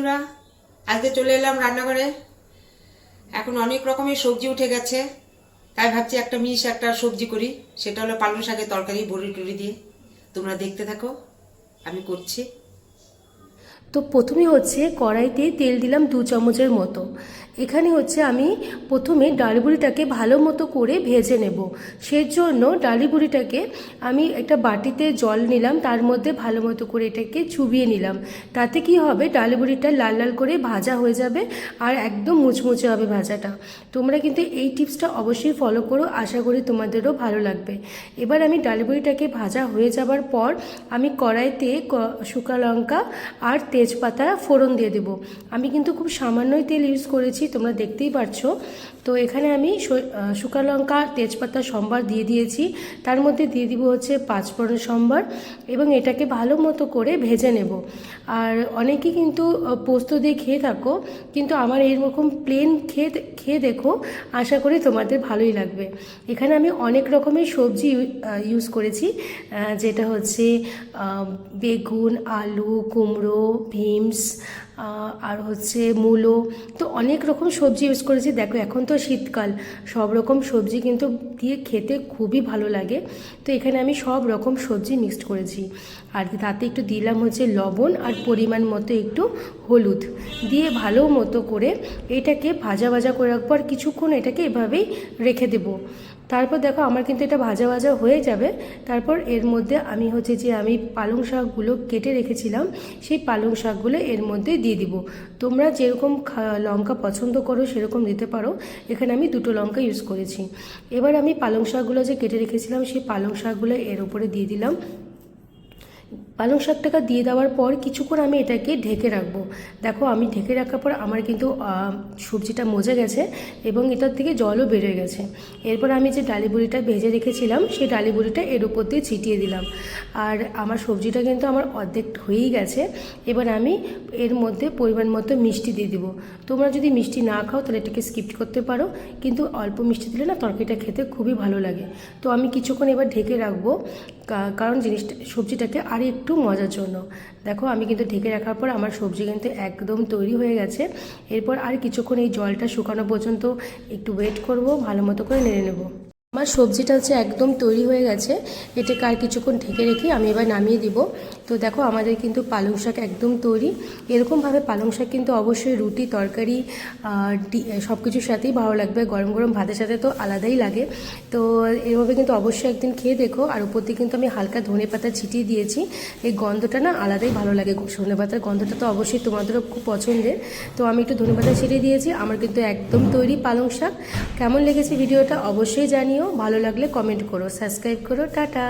বন্ধুরা, আজকে চলে এলাম রান্নাঘরে। এখন অনেক রকমের সবজি উঠে গেছে, তাই ভাবছি একটা মিশ, একটা সবজি করি। সেটা হলো পালং শাকের তরকারি বড়ি টুড়ি দিয়ে। তোমরা দেখতে থাকো, আমি করছি। তো প্রথমে হচ্ছে কড়াইতে তেল দিলাম দু চামচের মতো। এখানে হচ্ছে আমি প্রথমে ডালিবুড়িটাকে ভালো মতো করে ভেজে নেব। সেই জন্য ডালিবুড়িটাকে আমি একটা বাটিতে জল নিলাম, তার মধ্যে ভালো মতো করে এটাকে চুবিয়ে নিলাম। তাতে কি হবে? ডালিবুড়িটা লাল লাল করে ভাজা হয়ে যাবে আর একদম মুচমুচে হবে ভাজাটা। তোমরা কিন্তু এই টিপসটা অবশ্যই ফলো করো, আশা করি তোমাদেরও ভালো লাগবে। এবার আমি ডালিবুড়িটাকে ভাজা হয়ে যাবার পর আমি কড়াইতে শুকা লঙ্কা আর তেজপাতা ফোড়ন দিয়ে দেবো। আমি কিন্তু খুব সামান্যই তেল ইউজ করেছি, তোমরা দেখতেই পারছ। তো এখানে আমি শুকা লঙ্কা, তেজপাতা, সম্বার দিয়ে দিয়েছি। তার মধ্যে দিয়ে দিব হচ্ছে পাঁচফোড়ন সম্বার এবং এটাকে ভালো মতো করে ভেজে নেব। আর অনেকে কিন্তু পোস্ত দিয়ে খেয়ে থাকো, কিন্তু আমার এইরকম প্লেন খেয়ে খেয়ে দেখো, আশা করি তোমাদের ভালোই লাগবে। এখানে আমি অনেক রকমের সবজি ইউজ করেছি যেটা হচ্ছে বেগুন, আলু, কুমড়ো আহ, আর হচ্ছে মূলো। তো অনেক রকম সবজি ইউজ করেছি। দেখো এখন তো শীতকাল। সব রকম সবজি কিন্তু দিয়ে খেতে খুবই ভালো লাগে। তো এখানে আমি সব রকম সবজি মিক্সড করেছি। আর তাতে একটু দিলাম হচ্ছে লবণ আর পরিমাণ মতো একটু হলুদ। দিয়ে ভালো মতো করে এটাকে ভাজা ভাজা করে রাখব। আর কিছুক্ষণ এটাকে এভাবেই রেখে দেবো। তারপর দেখো আমার কিন্তু এটা ভাজা ভাজা হয়ে যাবে। তারপর এর মধ্যে আমি হচ্ছে যে আমি পালং শাকগুলো কেটে রেখেছিলাম, সেই পালং শাকগুলো এর মধ্যে দিয়ে দিব। তোমরা যেরকম লঙ্কা পছন্দ করো সেরকম দিতে পারো। এখানে আমি দুটো লঙ্কা ইউজ করেছি। এবার আমি পালং শাকগুলো যে কেটে রেখেছিলাম, সেই পালং শাকগুলো এর উপরে দিয়ে দিলাম। পালং শাকটাকে দিয়ে দেওয়ার পর কিছুক্ষণ আমি এটাকে ঢেকে রাখব। দেখো, আমি ঢেকে রাখার পর আমার কিন্তু সবজিটা মজে গেছে এবং এটার থেকে জলও বেরোয় গেছে। এরপর আমি যে ডালি বড়িটা ভেজে রেখেছিলাম, সেই ডালি বড়িটা এর উপর দিয়ে ছিটিয়ে দিলাম। আর আমার সবজিটা কিন্তু আমার অর্ধেক হয়েই গেছে। এবার আমি এর মধ্যে পরিমাণ মতো মিষ্টি দিয়ে দেবো। তোমরা যদি মিষ্টি না খাও, তাহলে এটাকে স্কিপ করতে পারো। কিন্তু অল্প মিষ্টি দিলে না, তরকারিটা খেতে খুবই ভালো লাগে। তো আমি কিছুক্ষণ এবার ঢেকে রাখব কারণ জিনিসটা, সবজিটাকে আর একটু মজার জন্য। দেখো, আমি কিন্তু ঢেকে রাখার পর আমার সবজি কিন্তু একদম তৈরি হয়ে গেছে। এরপর আর কিছুক্ষণ এই জলটা শুকানো পর্যন্ত একটু ওয়েট করব, ভালো মতো করে নেড়ে নেব। আমার সবজিটা হচ্ছে একদম তৈরি হয়ে গেছে। এটাকে আর কিছুক্ষণ ঢেকে রেখে আমি এবার নামিয়ে দিব। তো দেখো, আমাদের কিন্তু পালং শাক একদম তৈরি। এরকমভাবে পালং শাক কিন্তু অবশ্যই রুটি, তরকারি সব কিছুর সাথেই ভালো লাগবে। গরম গরম ভাতের সাথে তো আলাদাই লাগে। তো এভাবে কিন্তু অবশ্যই একদিন খেয়ে দেখো। আর উপর দিয়ে কিন্তু আমি হালকা ধনে পাতা ছিটিয়ে দিয়েছি। এই গন্ধটা না আলাদাই ভালো লাগে। ধনে পাতার গন্ধটা তো অবশ্যই তোমাদেরও খুব পছন্দের। তো আমি একটু ধনে পাতা ছিটিয়ে দিয়েছি। আমার কিন্তু একদম তৈরি পালং শাক। কেমন লেগেছে ভিডিওটা অবশ্যই জানিও। ভালো লাগলে কমেন্ট করো সাবস্ক্রাইব করো টাটা